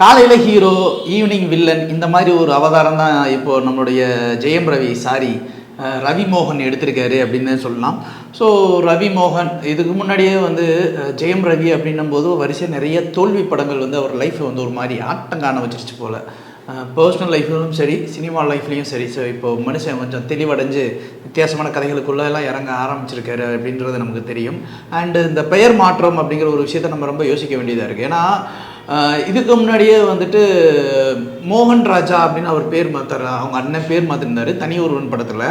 காலையில் hero evening villain இந்த மாதிரி ஒரு அவதாரம் தான் இப்போது நம்மளுடைய ஜெயம் ரவி சாரி ரவி மோகன் எடுத்திருக்காரு அப்படின்னு சொல்லலாம். ஸோ ரவி மோகன் இதுக்கு முன்னாடியே வந்து ஜெயம் ரவி அப்படின்னும் போது வரிசை நிறைய தோல்வி படங்கள் வந்து அவர் லைஃப்பை வந்து ஒரு மாதிரி ஆட்டங்கான வச்சிருச்சு போல். பர்சனல் லைஃப்லையும் சரி சினிமா லைஃப்லையும் சரி. ஸோ இப்போ மனுஷன் கொஞ்சம் தெளிவடைஞ்சு வித்தியாசமான கதைகளுக்குள்ளெல்லாம் இறங்க ஆரம்பிச்சிருக்காரு அப்படின்றது நமக்கு தெரியும். அண்டு இந்த பெயர் மாற்றம் அப்படிங்கிற ஒரு விஷயத்த நம்ம ரொம்ப யோசிக்க வேண்டியதாக இருக்குது ஏன்னா இதுக்கு முன்னாடியே வந்துட்டு மோகன் ராஜா அப்படின்னு அவர் பேர் மாத்தார் அவங்க அண்ணன் பேர் மாற்றிருந்தார் தனி ஒருவன் படத்தில்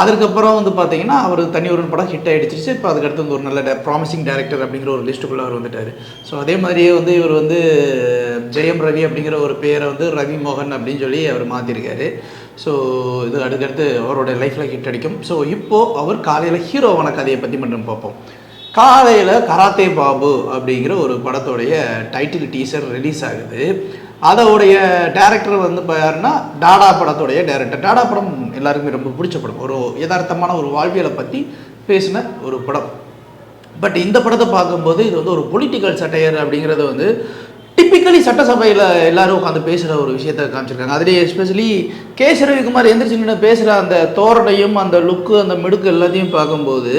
அதுக்கப்புறம் வந்து பார்த்தீங்கன்னா அவர் தனி ஒருவன் படம் ஹிட் ஆகிடுச்சிச்சு இப்போ அதுக்கடுத்து வந்து ஒரு நல்ல ப்ராமிசிங் டேரக்டர் அப்படிங்கிற ஒரு லிஸ்ட்டுக்குள்ளே அவர் வந்துட்டார். ஸோ அதே மாதிரியே வந்து இவர் வந்து ஜெயம் ரவி அப்படிங்கிற ஒரு பேரை வந்து ரவி மோகன் அப்படின்னு சொல்லி அவர் மாற்றிருக்காரு ஸோ இது அடுத்தடுத்து அவரோட லைஃப்பில் ஹிட் அடிக்கும். ஸோ இப்போது அவர் காலையில் ஹீரோவான கதையை பற்றி மட்டும் பார்ப்போம். காலையில் கராத்தே பாபு அப்படிங்கிற ஒரு படத்தோடைய டைட்டில் டீசர் ரிலீஸ் ஆகுது. அதோடைய டேரக்டர் வந்து இப்போ யாருன்னா டாடா படத்தோடைய டேரக்டர் டாடா படம் எல்லாருக்குமே ரொம்ப பிடிச்ச படம். ஒரு யதார்த்தமான ஒரு வாழ்வியலை பற்றி பேசின ஒரு படம். பட் இந்த படத்தை பார்க்கும்போது இது வந்து ஒரு பொலிட்டிக்கல் சட்டையர் அப்படிங்கிறது வந்து டிப்பிக்கலி சட்டசபையில் எல்லாரும் உட்காந்து பேசுகிற ஒரு விஷயத்த காமிச்சிருக்காங்க. அதுலேயே எஸ்பெஷலி கே. ரவிக்குமார் எந்திரிச்சு நின்று பேசுகிற அந்த தோரணையும் அந்த லுக்கு அந்த மிடுக்கு எல்லாத்தையும் பார்க்கும்போது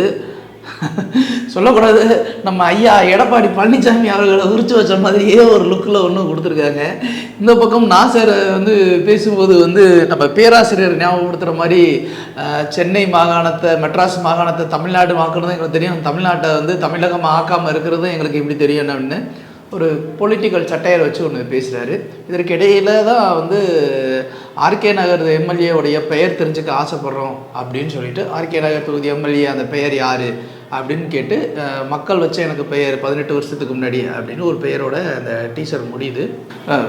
சொல்லக்கூடாது. நம்ம ஐயா எடப்பாடி பழனிசாமி அவர்களை உரிச்சு வச்ச மாதிரியே ஒரு லுக்கில் ஒன்று கொடுத்துருக்காங்க. இந்த பக்கம் நாசர் வந்து பேசும்போது வந்து நம்ம பேராசிரியர் ஞாபகப்படுத்துகிற மாதிரி சென்னை மாகாணத்தை மெட்ராஸ் மாகாணத்தை தமிழ்நாடு ஆக்குறதும் எங்களுக்கு தெரியும். தமிழ்நாட்டை வந்து தமிழகம் ஆக்காமல் இருக்கிறதும் எங்களுக்கு எப்படி தெரியும் அப்படின்னு ஒரு பொலிட்டிக்கல் சட்டையர் வச்சு ஒன்று பேசுகிறாரு இதற்கு இடையில தான் வந்து ஆர்கே நகர் எம்எல்ஏவுடைய பெயர் தெரிஞ்சுக்க ஆசைப்படுறோம் அப்படின்னு சொல்லிட்டு ஆர்கே நகர் தொகுதி எம்எல்ஏ அந்த பெயர் யார்? அப்படின்னு கேட்டு மக்கள் வச்ச எனக்கு பெயர் பதினெட்டு வருஷத்துக்கு முன்னாடி அப்படின்னு ஒரு பெயரோட அந்த டீசர் முடியுது.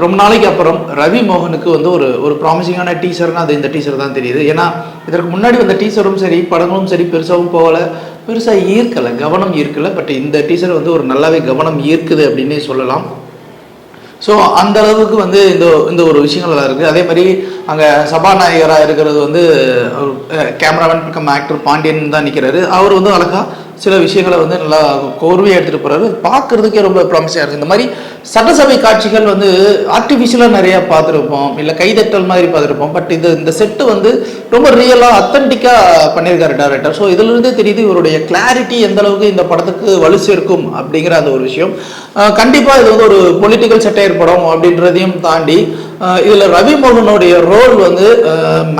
ரொம்ப நாளைக்கு அப்புறம் ரவி மோகனுக்கு வந்து ஒரு ஒரு ப்ராமிசிங்கான டீசர்னா அது இந்த டீசர் தான் தெரியுது. ஏன்னா இதற்கு முன்னாடி வந்த டீசரும் சரி படங்களும் சரி பெருசாகவும் போகலை. பெருசாக ஈர்க்கலை கவனம் ஈர்க்கலை பட் இந்த டீசர் வந்து ஒரு நல்லாவே கவனம் ஈர்க்குது அப்படின்னே சொல்லலாம். ஸோ அந்த அளவுக்கு வந்து இந்த இந்த ஒரு விஷயங்கள் இருக்குது அதே மாதிரி அங்கே சபாநாயகராக இருக்கிறது வந்து கேமராமேன் கம் ஆக்டர் பாண்டியன் தான் நிற்கிறாரு அவர் வந்து அழகாக சில விஷயங்களை வந்து நல்லா கோர்வையாக எடுத்துகிட்டு போகிறாரு பார்க்குறதுக்கே ரொம்ப ப்ராமிஸாக இருக்குது இந்த மாதிரி சட்டசபை காட்சிகள் வந்து ஆர்டிஃபிஷியலாக நிறையா பார்த்துருப்போம். இல்லை கைதட்டல் மாதிரி பார்த்துருப்போம். பட் இது இந்த செட்டு வந்து ரொம்ப ரியலாக அத்தன்டிக்காக பண்ணியிருக்காரு டேரக்டர் ஸோ இதிலிருந்தே தெரியுது இவருடைய கிளாரிட்டி எந்த அளவுக்கு இந்த படத்துக்கு வலு சேர்க்கும் அப்படிங்கிற அந்த ஒரு விஷயம். கண்டிப்பாக இது வந்து ஒரு பொலிட்டிக்கல் சட்டையர் படம் அப்படின்றதையும் தாண்டி இதில் ரவி மோகனுடைய ரோல் வந்து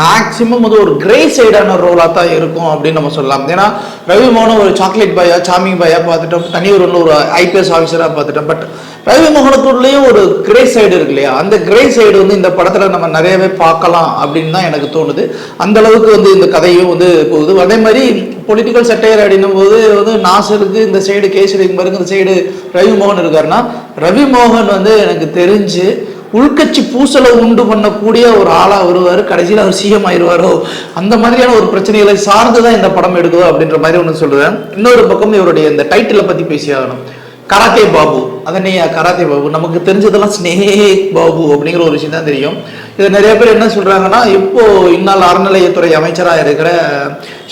மேக்சிமம் வந்து ஒரு கிரே சைடான ரோலாக தான் இருக்கும் அப்படின்னு நம்ம சொல்லலாம். ஏன்னா ரவி மோகன் ஒரு சாக்லேட் பாயா சாமிங் பாயா பார்த்துட்டோம். தனி ஒரு ஒரு ஐபிஎஸ் ஆஃபீஸராக பார்த்துட்டோம். பட் ரவி மோகனுக்குள்ளேயும் ஒரு கிரே சைடு இருக்கு இல்லையா? அந்த கிரே சைடு வந்து இந்த படத்தில் நம்ம நிறையவே பார்க்கலாம் அப்படின்னு தான் எனக்கு தோணுது. அந்த அளவுக்கு வந்து இந்த கதையும் வந்து போகுது. அதே மாதிரி பொலிட்டிக்கல் சட்டையர் அப்படின்னும் போது வந்து நாசருக்கு இந்த சைடு கேசரி பாருங்க இந்த சைடு ரவி மோகன் இருக்காருன்னா ரவி மோகன் வந்து எனக்கு தெரிஞ்சு உள்கட்சி பூசலை உண்டு பண்ணக்கூடிய ஒரு ஆளாக வருவார் கடைசியில் அவர் சிஎம் ஆயிடுவாரோ அந்த மாதிரியான ஒரு பிரச்சனைகளை சார்ந்து தான் இந்த படம் எடுக்குதோ அப்படின்ற மாதிரி ஒன்று சொல்கிறேன் இன்னொரு பக்கம் இவருடைய இந்த டைட்டிலை பற்றி பேசி ஆகணும். கராத்தே பாபு. அதனையா கராத்தே பாபு. நமக்கு தெரிஞ்சதெல்லாம் ஸ்னேக் பாபு அப்படிங்கிற ஒரு விஷயம் தான் தெரியும். இது நிறைய பேர் என்ன சொல்கிறாங்கன்னா இப்போ இந்நாள் அறநிலையத்துறை அமைச்சராக இருக்கிற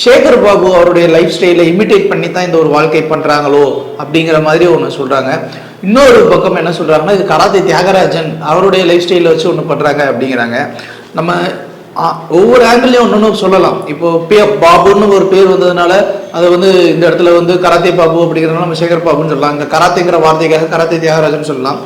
சேகர் பாபு அவருடைய லைஃப் ஸ்டைலை இமிட்டேட் பண்ணி தான் இந்த ஒரு வாழ்க்கை பண்ணுறாங்களோ அப்படிங்கிற மாதிரி ஒன்று சொல்கிறாங்க இன்னொரு பக்கம் என்ன சொல்கிறாங்கன்னா இது கராத்தே தியாகராஜன் அவருடைய லைஃப் ஸ்டைலில் வச்சு ஒன்று பண்ணுறாங்க அப்படிங்கிறாங்க. நம்ம ஆ, ஒவ்வொரு ஆங்கிள்லையும் ஒன்று ஒன்று சொல்லலாம். இப்போ பே பாபுன்னு ஒரு பேர் வந்ததுனால அது வந்து இந்த இடத்துல வந்து கராத்தே பாபு அப்படிங்கிறதுனால நம்ம சேகர் பாபுன்னு சொல்லலாம். இந்த கராத்தேங்கிற வார்த்தைக்காக கராத்தே தியாகராஜன் சொல்லலாம்.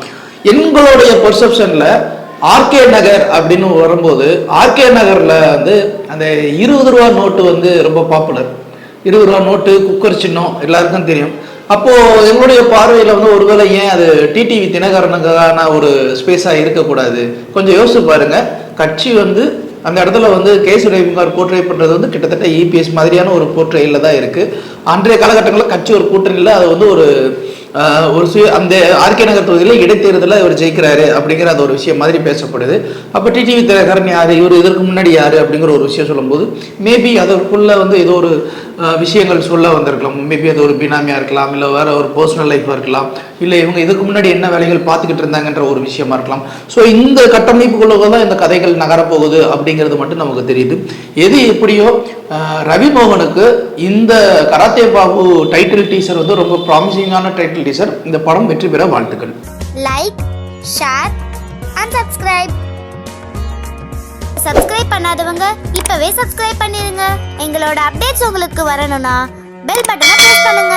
எங்களுடைய பெர்செப்ஷனில் ஆர்கே நகர் அப்படின்னு வரும்போது ஆர்கே நகரில் வந்து அந்த இருபது ரூபா நோட்டு வந்து ரொம்ப பாப்புலர் இருபது ரூபா நோட்டு குக்கர் சின்னம் எல்லாருக்கும் தெரியும். அப்போ எங்களுடைய பார்வையில் வந்து ஒருவேளை ஏன் அது டிடிவி தினகரனுக்கான ஒரு ஸ்பேஸாக இருக்கக்கூடாது? கொஞ்சம் யோசிச்சு பாருங்க. கட்சி வந்து அந்த இடத்துல வந்து கேசு ரவிக்குமார் போர்ட்ரே பண்ணுறது வந்து கிட்டத்தட்ட இபிஎஸ் மாதிரியான ஒரு போர்ட்ரேயில் தான் இருக்குது அன்றைய காலகட்டங்களில் கட்சி ஒரு கூட்டணியில் அது வந்து ஒரு ஒரு சுய அந்த ஆர்கே நகர் தொகுதியில் இடைத்தேர்தலில் இவர் ஜெயிக்கிறாரு அப்படிங்கிற அந்த ஒரு விஷயம் மாதிரி பேசப்படுது. அப்போ டிடிவி தினகரன் யார் இவர் இதற்கு முன்னாடி யார் அப்படிங்கிற ஒரு விஷயம் சொல்லும்போது மேபி அதற்குள்ளே வந்து ஏதோ ஒரு விஷயங்கள் சொல்ல வந்திருக்கலாம். மேபி அது ஒரு பினாமியாக இருக்கலாம் இல்லை வேற ஒரு பர்சனல் லைஃபாக இருக்கலாம். இல்லை இவங்க இதுக்கு முன்னாடி என்ன வேலைகள் பார்த்துக்கிட்டு இருந்தாங்கன்ற ஒரு விஷயமா இருக்கலாம். ஸோ இந்த கட்டமைப்புக்குள்ளே தான் இந்த கதைகள் நகரப்போகுது அப்படிங்கிறது மட்டும் நமக்கு தெரியுது. எது எப்படியோ ரவிமோகனுக்கு ரவி மோகனுக்கு இந்த கராத்தே பாபு டைட்டில் டீசர் வந்து ரொம்ப ப்ராமிசிங்கான டைட்டில் டீசர் இந்த படம் வெற்றி பெற வாழ்த்துக்கள். Like share and subscribe subscribe பண்ணாதவங்க இப்பவே சப்ஸ்கிரைப் பண்ணிருங்க. எங்களோட அப்டேட்ஸ் உங்களுக்கு வரணும்னா பெல் பட்டனை பிரஸ் பண்ணுங்க.